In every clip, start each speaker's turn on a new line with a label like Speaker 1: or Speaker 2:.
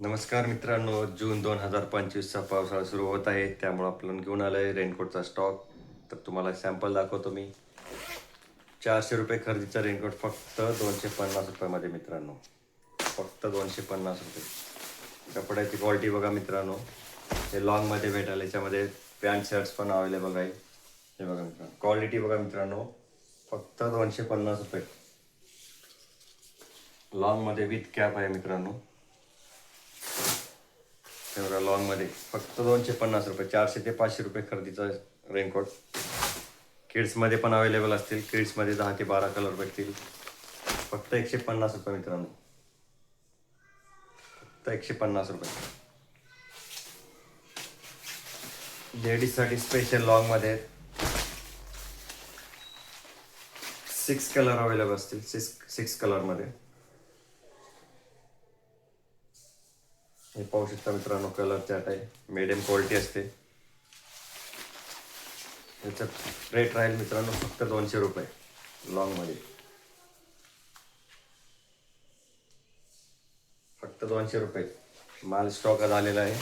Speaker 1: नमस्कार मित्रांनो जून दोन हजार पंचवीसचा पावसाळा सुरू होत आहे. त्यामुळं आपण घेऊन आलो आहे रेनकोटचा स्टॉक तर तुम्हाला सॅम्पल दाखवतो मी. चारशे रुपये खरेदीचा रेनकोट फक्त दोनशे पन्नास रुपयामध्ये मित्रांनो. फक्त दोनशे पन्नास रुपये. कपड्याची क्वालिटी बघा मित्रांनो. हे लॉंगमध्ये भेटाल याच्यामध्ये पॅन्ट शर्ट्स पण अवेलेबल आहे. हे बघा मित्रांनो. क्वालिटी बघा मित्रांनो. फक्त दोनशे पन्नास रुपये. लॉंगमध्ये विथ कॅप आहे मित्रांनो. एवढ्या लॉनमध्ये फक्त दोनशे पन्नास रुपये चारशे ते पाचशे रुपये खरेदीचा रेनकोट किड्समध्ये पण अवेलेबल असतील. किड्समध्ये दहा ते बारा कलर भेटतील. फक्त एकशे पन्नास रुपये मित्रांनो. फक्त एकशे पन्नास रुपये. लेडीजसाठी स्पेशल लॉंगमध्ये सिक्स कलर अवेलेबल असतील. सिक्स सिक्स कलरमध्ये हे पाहू शकता मित्रांनो कलर चॅट आहे. मिडियम क्वालिटी असते. याच्यात रेट राहील मित्रांनो फक्त दोनशे रुपये. लॉंगमध्ये फक्त दोनशे रुपये. माल स्टॉक झालेला आहे.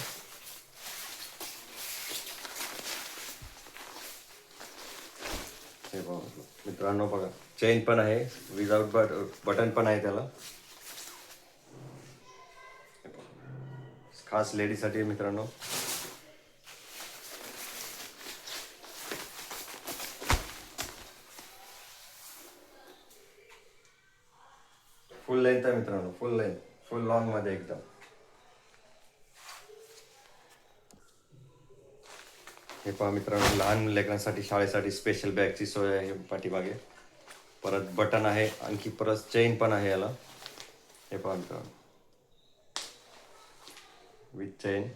Speaker 1: हे बघा. मित्रांनो बघा. चेन पण आहे. विदाउट बट बटन पण आहे त्याला. खास लेडीजसाठी मित्रांनो. फुल लेंथ आहे मित्रांनो फुल लेंथ फुल लॉंगमध्ये एकदम. हे पहा मित्रांनो लहान लेकरांसाठी शाळेसाठी स्पेशल बॅगची सोय आहे पाठीमागे. परत बटन आहे आणखी परत चेन पण आहे याला. हे पहा मित्रांनो. With chain